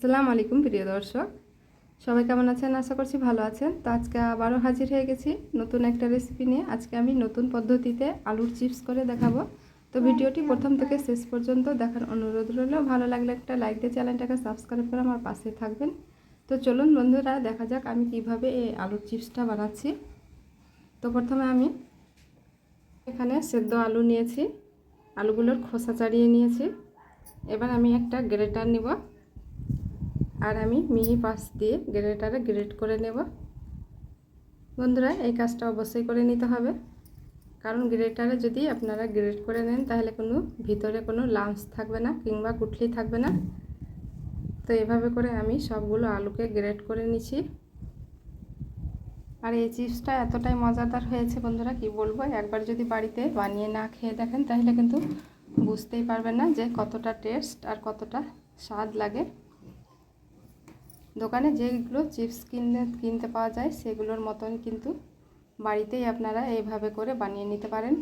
আসসালামু আলাইকুম, প্রিয় দর্শক। সবাই কেমন আছেন? আশা করছি ভালো আছেন। তো আজকে আবারও হাজির হয়ে গেছি নতুন একটা রেসিপি নিয়ে। আজকে আমি নতুন পদ্ধতিতে আলুর চিপস করে দেখাবো। তো ভিডিওটি প্রথম থেকে শেষ পর্যন্ত দেখার অনুরোধ রইল। ভালো লাগলে একটা লাইক দিয়ে চ্যানেলটাকে সাবস্ক্রাইব করে আমার পাশে থাকবেন। তো চলুন বন্ধুরা, দেখা যাক আমি কীভাবে এই আলুর চিপসটা বানাচ্ছি। তো প্রথমে আমি এখানে সেদ্ধ আলু নিয়েছি। আলুগুলোর খোসা ছাড়িয়ে নিয়েছি। এবার আমি একটা গ্রেটার নিব। আর আমি মিহি পাশ দিয়ে গ্রেটারে গ্রেট করে নেব। বন্ধুরা, এই কাজটা অবশ্যই করে নিতে হবে। কারণ গ্রেটারে যদি আপনারা গ্রেট করে নেন, তাহলে কোনো ভিতরে কোনো লাঞ্চ থাকবে না কিংবা কুটলি থাকবে না। তো এভাবে করে আমি সবগুলো আলুকে গ্রেট করে নিছি আর এই চিপসটা এতটাই মজাদার হয়েছে বন্ধুরা, কি বলব? একবার যদি বাড়িতে বানিয়ে না খেয়ে দেখেন, তাহলে কিন্তু বুঝতেই পারবেন না যে কতটা টেস্ট আর কতটা স্বাদ লাগে। দোকানে যেগুলো চিপস কিনতে কিনতে পাওয়া যায়, সেগুলোর মতন কিন্তু বাড়িতেই আপনারা এইভাবে করে বানিয়ে নিতে পারেন।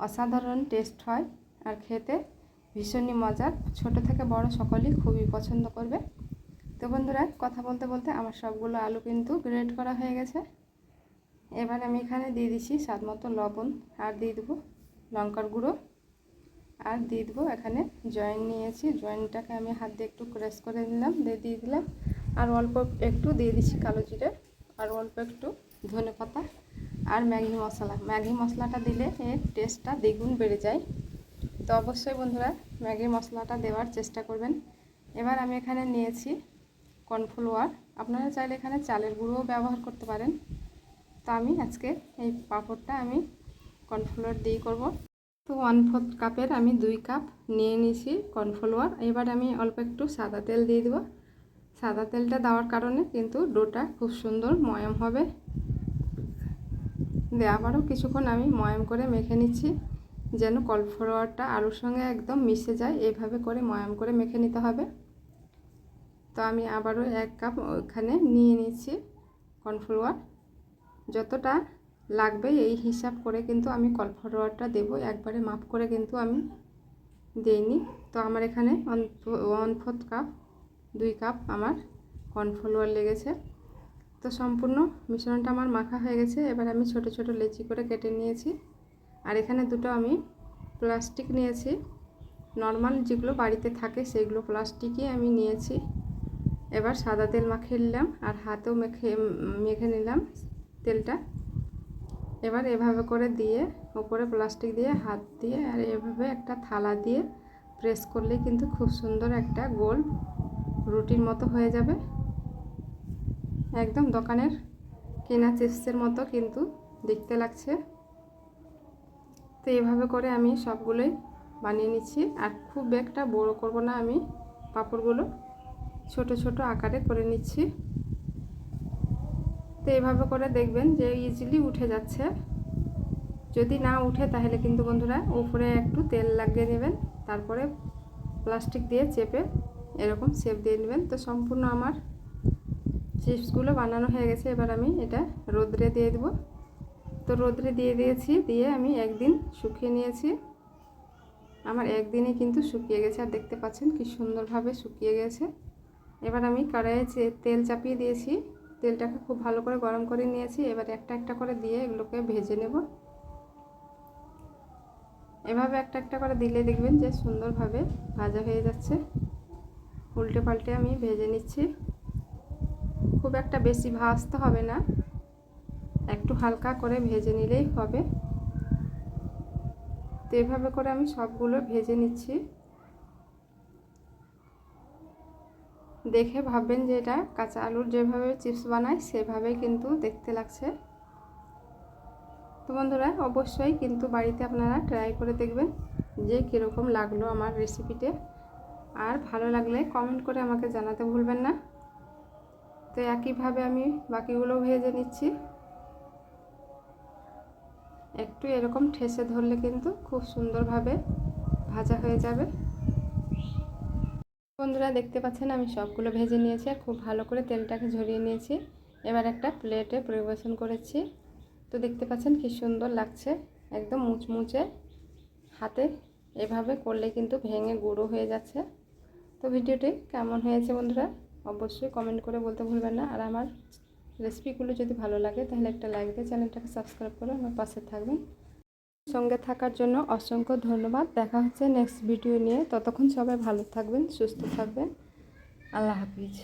অসাধারণ টেস্ট হয় আর খেতে ভীষণই মজার। ছোট থেকে বড় সকলেই খুবই পছন্দ করবে। তো বন্ধুরা, কথা বলতে বলতে আমার সবগুলো আলু কিন্তু গ্রেড করা হয়ে গেছে। এবার আমি এখানে দিয়ে দিচ্ছি স্বাদ মতো লবণ আর দিয়ে দেবো লঙ্কার গুঁড়ো। আর দিয়ে দেবো এখানে জয়েন নিয়েছি। জয়েনটাকে আমি হাত দিয়ে একটু ক্রাশ করে নিলাম, দিয়ে দিয়ে দিলাম। আর অল্প একটু দিয়ে দিচ্ছি কালো জিরে, আর অল্প একটু ধনে পাতা আর ম্যাগি মশলা। ম্যাগি মশলাটা দিলে এর টেস্টটা দ্বিগুণ বেড়ে যায়। তো অবশ্যই বন্ধুরা ম্যাগি মশলাটা দেওয়ার চেষ্টা করবেন। এবার আমি এখানে নিয়েছি কর্নফ্লাওয়ার। আপনারা চাইলে এখানে চালের গুঁড়োও ব্যবহার করতে পারেন। তো আমি আজকে এই পাঁপড়টা আমি কর্নফ্লাওয়ার দিয়ে করব। তো ওয়ান ফোর্থ কাপের আমি দুই কাপ নিয়ে নিয়েছি কর্নফ্লাওয়ার। এবার আমি অল্প একটু সাদা তেল দিয়ে দেবো। সাদা তেলটা দেওয়ার কারণে কিন্তু ডোটা খুব সুন্দর ময়ম হবে। দিয়ে আবারও কিছুক্ষণ আমি ময়ম করে মেখে নিচ্ছি, যেন কর্নফ্লাওয়ারটা আলুর সঙ্গে একদম মিশে যায়। এইভাবে করে ময়ম করে মেখে নিতে হবে। তো আমি আবারও এক কাপ ওখানে নিয়ে নিচ্ছি কর্নফ্লাওয়ার। যতটা লাগবে এই হিসাব করে কিন্তু আমি কর্নফ্লাওয়ারটা দেবো। একবারে মাপ করে কিন্তু আমি দিইনি। তো আমার এখানে ওয়ান ফোর্থ কাপ দুই কাপ আমার কর্নফ্লাওয়ার লেগেছে। তো সম্পূর্ণ মিশ্রণটা আমার মাখা হয়ে গেছে। এবার আমি ছোট ছোট লেচি করে কেটে নিয়েছি। আর এখানে দুটো আমি প্লাস্টিক নিয়েছি। নর্মাল যেগুলো বাড়িতে থাকে সেগুলো প্লাস্টিকই আমি নিয়েছি। এবার সাদা তেল মাখিয়ে নিলাম আর হাতেও মেখে মেখে নিলাম তেলটা। এবার এভাবে করে দিয়ে ওপরে প্লাস্টিক দিয়ে হাত দিয়ে আর এভাবে একটা থালা দিয়ে প্রেস করলেই কিন্তু খুব সুন্দর একটা গোল রুটির মতো হয়ে যাবে। একদম দোকানের কেনা চিপসের মতো কিন্তু দেখতে লাগছে। তো এইভাবে করে আমি সবগুলোই বানিয়ে নিচ্ছি। আর খুব একটা বড় করব না আমি। পাঁপড়গুলো ছোট ছোট আকারে করে নিচ্ছি। তো এইভাবে করে দেখবেন যে ইজিলি উঠে যাচ্ছে। যদি না উঠে তাহলে কিন্তু বন্ধুরা উপরে একটু তেল লাগিয়ে নেবেন। তারপরে প্লাস্টিক দিয়ে চেপে এরকম শেপ দিয়ে নেবেন। তো সম্পূর্ণ আমার চিপসগুলো বানানো হয়ে গেছে। এবার আমি এটা রোদ্রে দিয়ে দেবো। তো রোদ্রে দিয়ে দিয়েছি, দিয়ে আমি একদিন শুকিয়ে নিয়েছি। আমার একদিনে কিন্তু শুকিয়ে গেছে। আর দেখতে পাচ্ছেন কি সুন্দরভাবে শুকিয়ে গেছে। এবার আমি কড়াইয়ে তেল চাপিয়ে দিয়েছি। তেলটাকে খুব ভালো করে গরম করে নিয়েছি। এবার একটা একটা করে দিয়ে এগুলোকে ভেজে নেব। এভাবে একটা একটা করে দিলে দেখবেন যে সুন্দরভাবে ভাজা হয়ে যাচ্ছে। উল্টে পাল্টে আমি ভেজে নিচ্ছি। খুব একটা বেশি ভাজতে হবে না। একটু হালকা করে ভেজে নিলেই হবে। তো এভাবে করে আমি সবগুলো ভেজে নিচ্ছি। দেখে ভাববেন যে এটা কাঁচা আলুর যেভাবে চিপস বানায়, সেভাবে কিন্তু দেখতে লাগছে। তো বন্ধুরা, অবশ্যই কিন্তু বাড়িতে আপনারা ট্রাই করে দেখবেন যে কীরকম লাগল আমার রেসিপিতে আর ভালো লাগলে কমেন্ট করে আমাকে জানাতে ভুলবেন না। তো একইভাবে আমি বাকিগুলো ভেজে নিচ্ছি। একটু এরকম ঠেসে ধরলে কিন্তু খুব সুন্দরভাবে ভাজা হয়ে যাবে। বন্ধুরা, দেখতে পাচ্ছেন আমি সবগুলো ভেজে নিয়েছি আর খুব ভালো করে তেলটাকে ঝরিয়ে নিয়েছি। এবার একটা প্লেটে পরিবেশন করেছি। তো দেখতে পাচ্ছেন কি সুন্দর লাগছে, একদম মুচমুচে। হাতে এভাবে করলে কিন্তু ভেঙে গুঁড়ো হয়ে যাচ্ছে। তো ভিডিওটি কেমন হয়েছে বন্ধুরা, অবশ্যই কমেন্ট করে বলতে ভুলবেন না। আর আমার রেসিপিগুলো যদি ভালো লাগে, তাহলে একটা লাইক দিয়ে চ্যানেলটাকে সাবস্ক্রাইব করে আমার পাশে থাকবেন। সঙ্গে থাকার জন্য অসংখ্য ধন্যবাদ। দেখা হচ্ছে নেক্সট ভিডিও নিয়ে। ততক্ষণ সবাই ভালো থাকবেন, সুস্থ থাকবেন। আল্লাহ হাফিজ।